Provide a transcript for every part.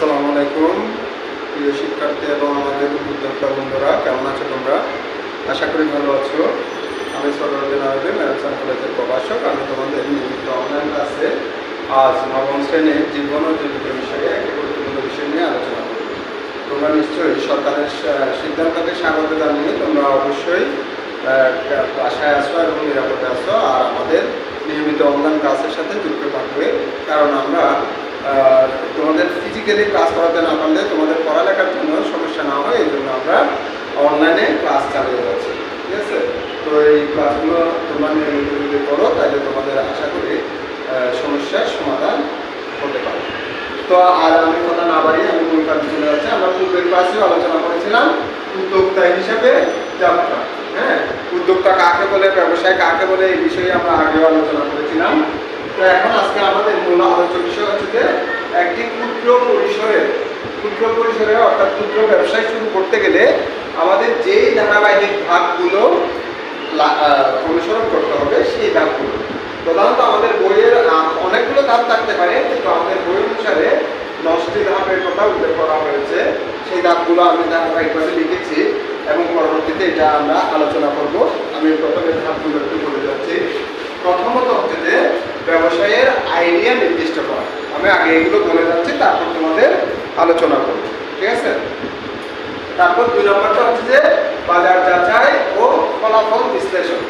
আসসালামু আলাইকুম, প্রিয় শিক্ষার্থী এবং আমাদের উদ্যোক্তা বন্ধুরা, কেমন আছো তোমরা? আশা করি ভালো আছো। আমি সরোদ্দিন আরবি ম্যারাথন কলেজের প্রভাষক। আমি তোমাদের নিয়মিত অনলাইন ক্লাসে আজ নবম শ্রেণির জীবন ও জীবিত বিষয়ে একটি গুরুত্বপূর্ণ বিষয় নিয়ে আলোচনা করব। তোমরা নিশ্চয়ই সরকারের সিদ্ধান্তকে স্বাগত জানিয়ে তোমরা অবশ্যই আশায় আসো এবং নিরাপদে আসো। আর আমাদের নিয়মিত অনলাইন ক্লাসের সাথে যুক্ত থাকবে। কারণ আমরা তোমাদের ফিজিক্যালি ক্লাস করাতে না পারলে তোমাদের পড়ালেখার জন্য সমস্যা না হয় এই জন্য আমরা অনলাইনে ক্লাস চালিয়ে যাচ্ছি। ঠিক আছে? তো এই ক্লাসগুলো তোমরা নিয়মিত যদি করো, তাহলে তোমাদের আশা করি সমস্যার সমাধান হতে পারে। তো আর আমি কথা না বাড়িয়ে আমি মূল কাজে চলে যাচ্ছি। আমরা পূর্বের ক্লাসেও আলোচনা করেছিলাম উদ্যোক্তা হিসেবে যাত্রা। হ্যাঁ? উদ্যোক্তা কাকে বলে, ব্যবসায় কাকে বলে, এই বিষয়ে আমরা আগেও আলোচনা করেছিলাম। তো এখন মূল আলোচ্য বিষয় হচ্ছে যে একটি ক্ষুদ্র পরিসরে ক্ষুদ্র পরিসরে অর্থাৎ ক্ষুদ্র ব্যবসায় শুরু করতে গেলে আমাদের যেই ধারাবাহিক ভাগগুলো অনুসরণ করতে হবে, সেই ধাপগুলো প্রধানত আমাদের বইয়ের অনেকগুলো ধাপ থাকতে পারে, কিন্তু আমাদের বই অনুসারে দশটি ধাপের কথা উল্লেখ করা হয়েছে। সেই ধাপগুলো আমি ধারাবাহিকভাবে লিখেছি এবং পরবর্তীতে এটা আমরা আলোচনা করব। আমি প্রথমে ধাপগুলো একটু বলে যাচ্ছি। প্রথমত হচ্ছে যে ব্যবসায়ের আইডিয়া নির্দিষ্ট করা। আমি আগে এগুলো বলে যাচ্ছি, তারপর তোমাদের আলোচনা করব। ঠিক আছে? তারপর দুই নম্বরটা হচ্ছে যে বাজার যাচাই ও ফলাফল বিশ্লেষণ।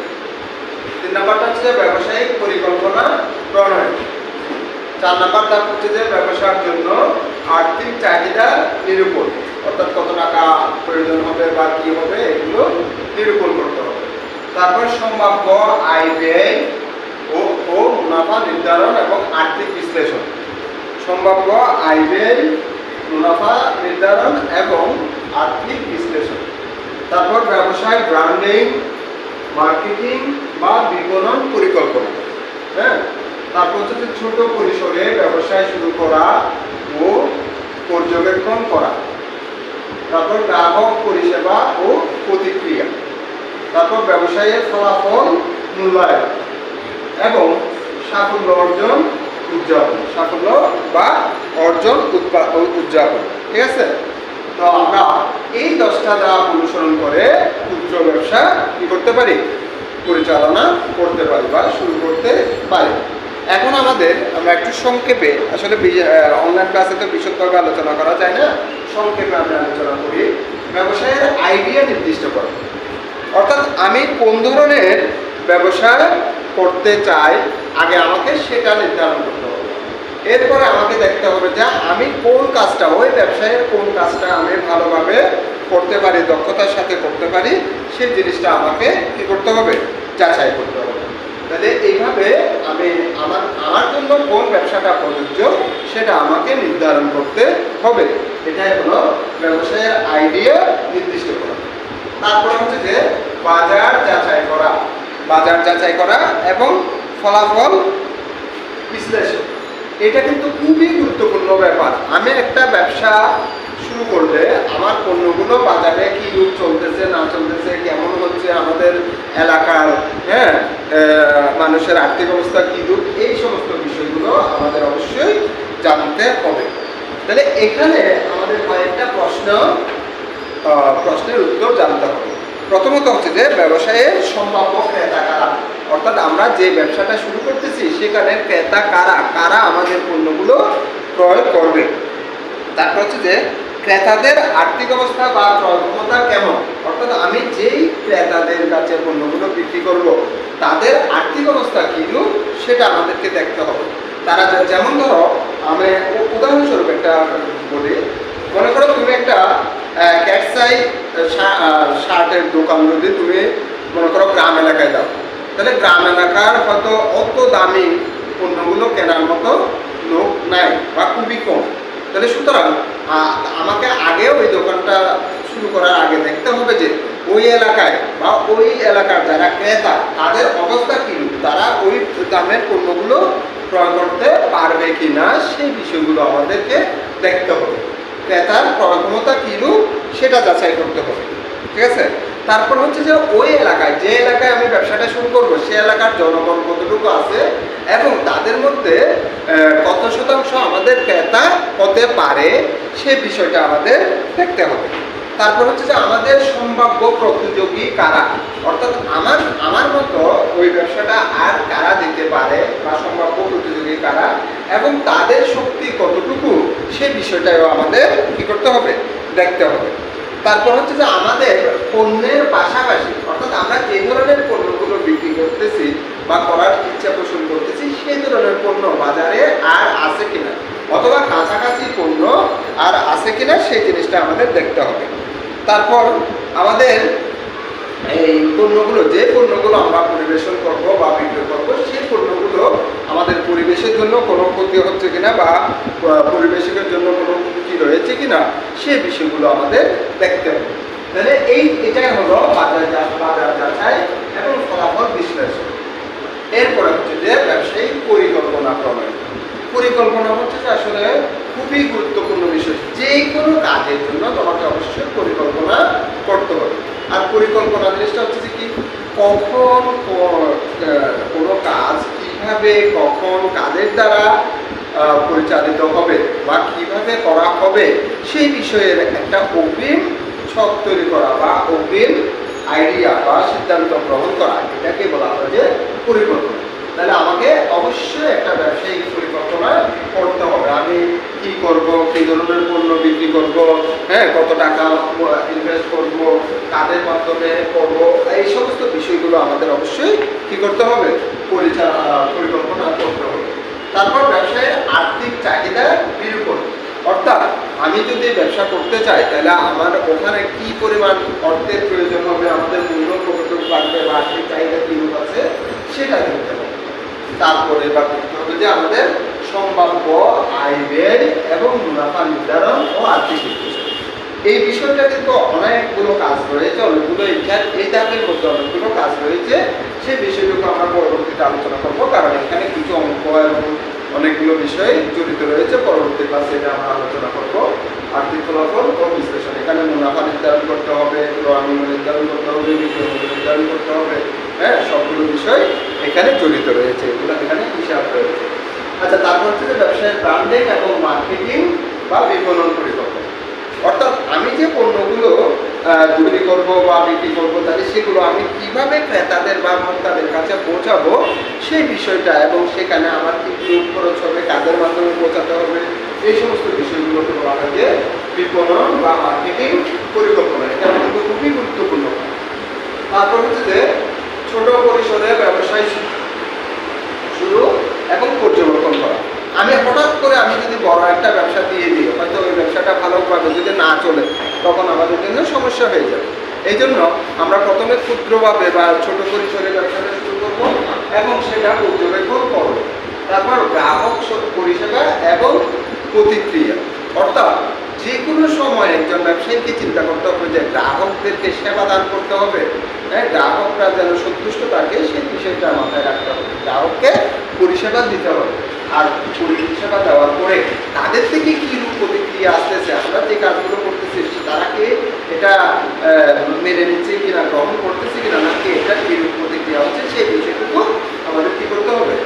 তিন নম্বরটা হচ্ছে যে ব্যবসায়িক পরিকল্পনা প্রণয়ন। চার নম্বর ধাপ হচ্ছে যে ব্যবসার জন্য আর্থিক চাহিদা নিরূপণ। অর্থাৎ কত টাকা প্রয়োজন হবে বা কি হবে, এগুলো নিরূপণ করতে হবে। তারপর সম্ভাব্য আয় ব্যয় ও মুনাফা নির্ধারণ এবং আর্থিক বিশ্লেষণ। সম্ভাব্য আয় ব্যয়, মুনাফা নির্ধারণ এবং আর্থিক বিশ্লেষণ। তারপর ব্যবসায় ব্র্যান্ডিং, মার্কেটিং বা বিপণন পরিকল্পনা। হ্যাঁ? তারপর হচ্ছে ছোট পরিসরে ব্যবসায় শুরু করা ও পর্যবেক্ষণ করা। তারপর গ্রাহক পরিষেবা ও প্রতিক্রিয়া। তারপর ব্যবসায়ের ফলাফল মূল্যায়ন। এবং সাফল্য অর্জন, উদযাপন। সাফল্য বা অর্জন উদযাপন। ঠিক আছে? তো আমরা এই দশটা ধাপ অনুসরণ করে ক্ষুদ্র ব্যবসা কি করতে পারি? পরিচালনা করতে পারি বা শুরু করতে পারি। এখন আমাদের, আমরা একটু সংক্ষেপে, আসলে অনলাইন ক্লাসে তো বিশদভাবে আলোচনা করা যায় না। সংক্ষেপে আমরা আলোচনা করি। ব্যবসায়ের আইডিয়া নির্দিষ্ট করা। অর্থাৎ আমি কোন ধরনের ব্যবসা করতে চাই আগে আমাকে সেটা নির্ধারণ করতে হবে। এরপরে আমাকে দেখতে হবে যে আমি কোন কাজটা, ওই ব্যবসায়ের কোন কাজটা আমি ভালোভাবে করতে পারি, দক্ষতার সাথে করতে পারি, সেই জিনিসটা আমাকে কি করতে হবে? যাচাই করতে হবে। তাহলে এইভাবে আমি আমার আমার জন্য কোন ব্যবসাটা প্রযোজ্য, সেটা আমাকে নির্ধারণ করতে হবে। এটাই হলো ব্যবসায়ের আইডিয়া নির্দিষ্ট করা। তারপরে হচ্ছে যে বাজার যাচাই করা। বাজার যাচাই করা এবং ফলাফল বিশ্লেষণ। এটা কিন্তু খুবই গুরুত্বপূর্ণ ব্যাপার। আমি একটা ব্যবসা শুরু করলে আমার পণ্যগুলো বাজারে কি রূপ চলতেছে, না চলতেছে, কেমন হচ্ছে, আমাদের এলাকার হ্যাঁ মানুষের আর্থিক অবস্থা কী রূপ, এই সমস্ত বিষয়গুলো আমাদের অবশ্যই জানতে হবে। তাহলে এখানে আমাদের কয়েকটা প্রশ্ন প্রশ্নের উত্তর জানতে হবে। প্রথমত হচ্ছে যে ব্যবসায়ে সম্ভাব্য ক্রেতা কারা? অর্থাৎ আমরা যে ব্যবসাটা শুরু করতেছি, সেখানে ক্রেতা কারা? কারা আমাদের পণ্যগুলো ক্রয় করবে? তারপর হচ্ছে যে ক্রেতাদের আর্থিক অবস্থা বা ক্রয় ক্ষমতা কেমন? অর্থাৎ আমি যেই ক্রেতাদের কাছে পণ্যগুলো বিক্রি করব, তাদের আর্থিক অবস্থা কীরূপ সেটা আমাদেরকে দেখতে হবে। তারা যেমন ধরো, আমি উদাহরণস্বরূপ একটা বলি। মনে করো তুমি একটা ক্যাটসাই শার্টের দোকান যদি তুমি মনে করো গ্রাম এলাকায় দাও, তাহলে গ্রাম এলাকার হয়তো অত দামি পণ্যগুলো কেনার মতো লোক নাই বা খুবই কম। তাহলে সুতরাং আমাকে আগে ওই দোকানটা শুরু করার আগে দেখতে হবে যে ওই এলাকায় বা ওই এলাকার যারা ক্রেতা, তাদের অবস্থা কী তারা ওই দামের পণ্যগুলো ক্রয় করতে পারবে কি না সেই বিষয়গুলো আমাদেরকে দেখতে হবে। ক্রেতার ক্রয়ক্ষমতা কিরূপ সেটা যাচাই করতে হবে। ঠিক আছে? তারপর হচ্ছে যে ওই এলাকায়, যে এলাকায় আমি ব্যবসাটা শুরু করব, সে এলাকার জনগণ কতটুকু আছে এবং তাদের মধ্যে কত শতাংশ আমাদের ক্রেতা হতে পারে, সে বিষয়টা আমাদের দেখতে হবে। তারপর হচ্ছে যে আমাদের সম্ভাব্য প্রতিযোগী কারা? অর্থাৎ আমার আমার মতো ওই ব্যবসাটা আর কারা দিতে পারে বা সম্ভাব্য প্রতিযোগী কারা? এবং তাদের শক্তি কতটুকু সে বিষয়টাও আমাদের কি করতে হবে, দেখতে হবে। তারপর হচ্ছে যে আমাদের পণ্যের পাশাপাশি, অর্থাৎ আমরা যে ধরনের পণ্যগুলো বিক্রি করতেছি বা করার ইচ্ছা পোষণ করতেছি, সেই ধরনের পণ্য বাজারে আর আছে কিনা? অথবা কাছাকাছি পণ্য আর আছে কিনা, সেই জিনিসটা আমাদের দেখতে হবে। তারপর আমাদের এই পণ্যগুলো, যে পণ্যগুলো আমরা পরিবেশন করব বা বিক্রি করব, সেই পণ্যগুলো আমাদের পরিবেশের জন্য কোনো ক্ষতি হচ্ছে কিনা বা পরিবেশের জন্য কোনো ক্ষতি রয়েছে কিনা সেই বিষয়গুলো আমাদের দেখতে হবে। তাহলে এই, এটাই হলো বাজার বাজার যাচাই এবং ফলাফল বিশ্লেষণ। এরপরে হচ্ছে যে ব্যবসায়িক পরিকল্পনা প্রণয়ন। পরিকল্পনা হচ্ছে যে আসলে খুবই গুরুত্বপূর্ণ বিষয়। যে কোনো কাজের জন্য তোমাকে অবশ্যই পরিকল্পনা করতে হবে। আর পরিকল্পনা জিনিসটা হচ্ছে যে কি, কখন কোনো কাজ কীভাবে, কখন কাদের দ্বারা পরিচালিত হবে বা কীভাবে করা হবে, সেই বিষয়ের একটা অগ্রিম ছক তৈরি করা বা অগ্রিম আইডিয়া বা সিদ্ধান্ত গ্রহণ করা। এটাকে বলা হয় যে পরিকল্পনা। তাহলে আমাকে অবশ্যই একটা ব্যবসায়িক পরিকল্পনা করতে হবে। আমি কি করব, কি ধরনের পণ্য বিক্রি করব হ্যাঁ কত টাকা ইনভেস্ট করব, কাদের মাধ্যমে করব, এই সমস্ত বিষয়গুলো আমাদের অবশ্যই কি করতে হবে? পরিকল্পনা করতে হবে। তারপর ব্যবসায়ের আর্থিক চাহিদা নিরূপণ অর্থাৎ আমি যদি ব্যবসা করতে চাই, তাহলে আমার ওখানে কি পরিমাণ অর্থের প্রয়োজন হবে, আমাদের মূল্য কতটুকু লাগবে বা আর্থিক চাহিদা কিরূপ আছে সেটা দেখতে হবে তারপরে বা দেখতে হবে যে আমাদের সম্ভাব্য আয় ব্যয় এবং মুনাফা নির্ধারণ ও আর্থিক এই বিষয়টা কিন্তু অনেকগুলো কাজ রয়েছে, অনেকগুলো ইচ্ছার এই ধাপের মধ্যে অনেকগুলো কাজ রয়েছে। সেই বিষয়টুকু আমরা পরবর্তীতে আলোচনা করব, কারণ এখানে কিছু অঙ্ক এবং অনেকগুলো বিষয় জড়িত রয়েছে। পরবর্তী ক্লাসে এটা আমরা আলোচনা করব। আর্থিক ফলাফল ও বিশ্লেষণ। এখানে মুনাফা নির্ধারণ করতে হবে ক্রয় নির্ধারণ করতে হবে নির্ধারণ করতে হবে হ্যাঁ সবগুলো বিষয় এখানে জড়িত রয়েছে, এগুলো এখানে হিসাব রয়েছে। আচ্ছা তারপর হচ্ছে যে ব্যবসায়ের ব্র্যান্ডিং এবং মার্কেটিং বা বিপণন পরিকল্পনা। অর্থাৎ আমি যে পণ্যগুলো তৈরি করব বা বিক্রি করব, তাহলে সেগুলো আমি কীভাবে ক্রেতাদের বা ভোক্তাদের কাছে পৌঁছাবো সেই বিষয়টা এবং সেখানে আমার কি গ্রুপ খরচ হবে, কাদের মাধ্যমে পৌঁছাতে হবে, এই সমস্ত বিষয়গুলোকে বলা হয় যে বিপণন বা মার্কেটিং পরিকল্পনা। এটা কিন্তু খুবই গুরুত্বপূর্ণ। তারপর হচ্ছে যে ছোট পরিসরে ব্যবসায় শু- শুরু এবং পর্যবেক্ষণ করা আমি হঠাৎ করে আমি যদি বড় একটা ব্যবসা দিয়ে দিই হয়তো ওই ভালোভাবে যদি না চলে, তখন আমাদের জন্য সমস্যা হয়ে যাবে। এই জন্য আমরা প্রথমে ক্ষুদ্রভাবে বা ছোট পরিসরে ব্যবসাটা শুরু করব এবং সেটা পর্যবেক্ষণ করব। তারপর গ্রাহক পরিষেবা এবং প্রতিক্রিয়া। অর্থাৎ যে কোনো সময় একজন ব্যবসায়ীকে চিন্তা করতে হবে যে গ্রাহকদেরকে সেবা দান করতে হবে। হ্যাঁ গ্রাহকরা যেন সন্তুষ্ট থাকে, সেই বিষয়টা মাথায় রাখতে হবে। গ্রাহককে পরিষেবা দিতে হবে। আর পরিষেবা দেওয়ার পরে তাদের থেকে কী রূপ প্রতিক্রিয়া আসতেছে? আমরা যে কাজগুলো করতেছি, তারা কি এটা মেনে নিচ্ছে কিনা, গ্রহণ করতেছে কিনা, নাকি এটা কী রূপ প্রতিক্রিয়া হচ্ছে, সেই বিষয়টুকু আমাদের কী করতে হবে?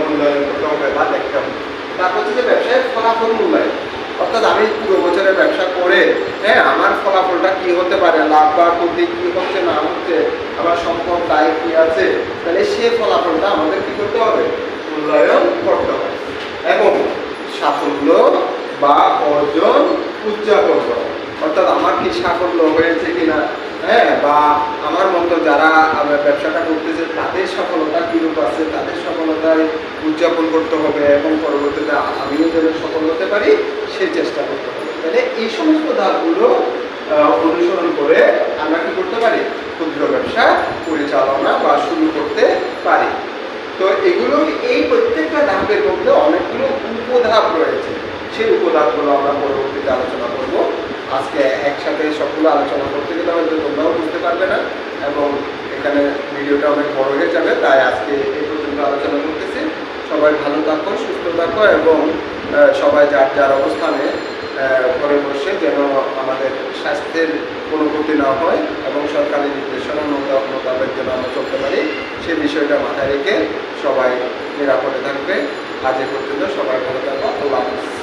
মূল্যায়ন করতে হবে বা দেখতে হবে। তারপর হচ্ছে যে ব্যবসায়ের ফলাফল মূল্যায়ন। অর্থাৎ আমি পুরো বছরের ব্যবসা করে হ্যাঁ আমার ফলাফলটা কি হতে পারে, লাভ বা ক্ষতি, কি হচ্ছে, না হচ্ছে, আমার সম্পদ, দায় কি আছে, তাহলে সে ফলাফলটা আমাদের কি করতে হবে? মূল্যায়ন করতে হবে। এবং সাফল্য বা অর্জন উদযাপন করা। অর্থাৎ আমার কি সাফল্য হয়েছে কিনা? হ্যাঁ বা আমার মতো যারা ব্যবসাটা করতেছে, তাদের সফলতা কীরূপ আছে? তাদের সফলতায় উদযাপন করতে হবে এবং পরবর্তীতে আমিও যেন সফল হতে পারি, সেই চেষ্টা করতে হবে। তাহলে এই সমস্ত ধাপগুলো অনুসরণ করে আমরা কি করতে পারি? ক্ষুদ্র ব্যবসা পরিচালনা বা শুরু করতে পারি তো এগুলো এই প্রত্যেকটা ধাপের মধ্যে অনেকগুলো উপধাপ রয়েছে সেই উপধাপগুলো আমরা পরবর্তীতে আলোচনা করব। আজকে একসাথে সবগুলো আলোচনা করতে গেলে হয়তো তোমরাও বুঝতে পারবে না এবং এখানে ভিডিওটা অনেক বড় হয়ে যাবে, তাই আজকে এই পর্যন্ত আলোচনা করতেছি। সবাই ভালো থাকো, সুস্থ থাকো এবং সবাই যার যার অবস্থানে ঘরে বসে যেন আমাদের স্বাস্থ্যের কোনো ক্ষতি না হয় এবং সরকারি নির্দেশনা মোতা- মোতাবেক যেন আমরা চলতে পারি সেই বিষয়টা মাথায় রেখে সবাই নিরাপদে থাকবে। আজ পর্যন্ত সবাই ভালো থাকব আল্লাহ